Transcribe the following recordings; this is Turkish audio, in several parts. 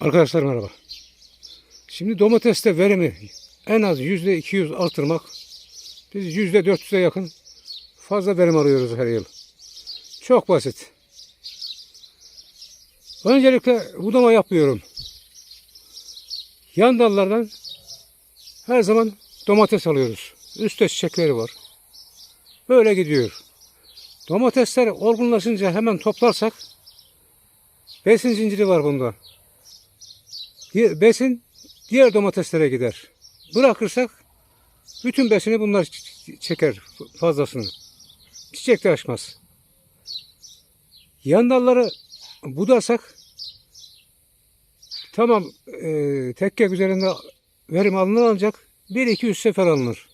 Arkadaşlar merhaba. Şimdi domateste verimi en az yüzde 200 artırmak. Biz yüzde 400'e yakın fazla verim alıyoruz her yıl. Çok basit. Öncelikle budama yapmıyorum. Yan dallardan her zaman domates alıyoruz. Üstte çiçekleri var. Böyle gidiyor. Domatesler olgunlaşınca hemen toplarsak besin zinciri var bunda. Besin diğer domateslere gider. Bırakırsak bütün besini bunlar çeker fazlasını. Çiçek de açmaz. Yan dalları budarsak tamam e, tekke üzerinde verim alınır ancak 1-2-3 sefer alınır.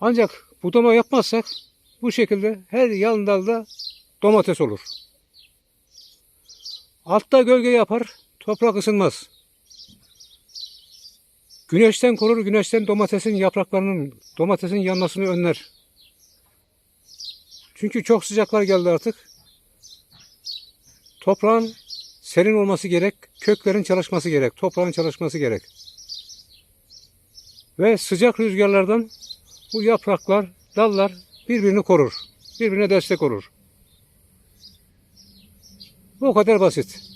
Ancak budama yapmazsak bu şekilde her yan dalda domates olur. Altta gölge yapar, toprak ısınmaz. Güneşten korur, güneşten domatesin yapraklarının, domatesin yanmasını önler. Çünkü çok sıcaklar geldi artık. Toprağın serin olması gerek, köklerin çalışması gerek, toprağın çalışması gerek. Ve sıcak rüzgarlardan bu yapraklar, dallar birbirini korur. Birbirine destek olur. Bu kadar basit.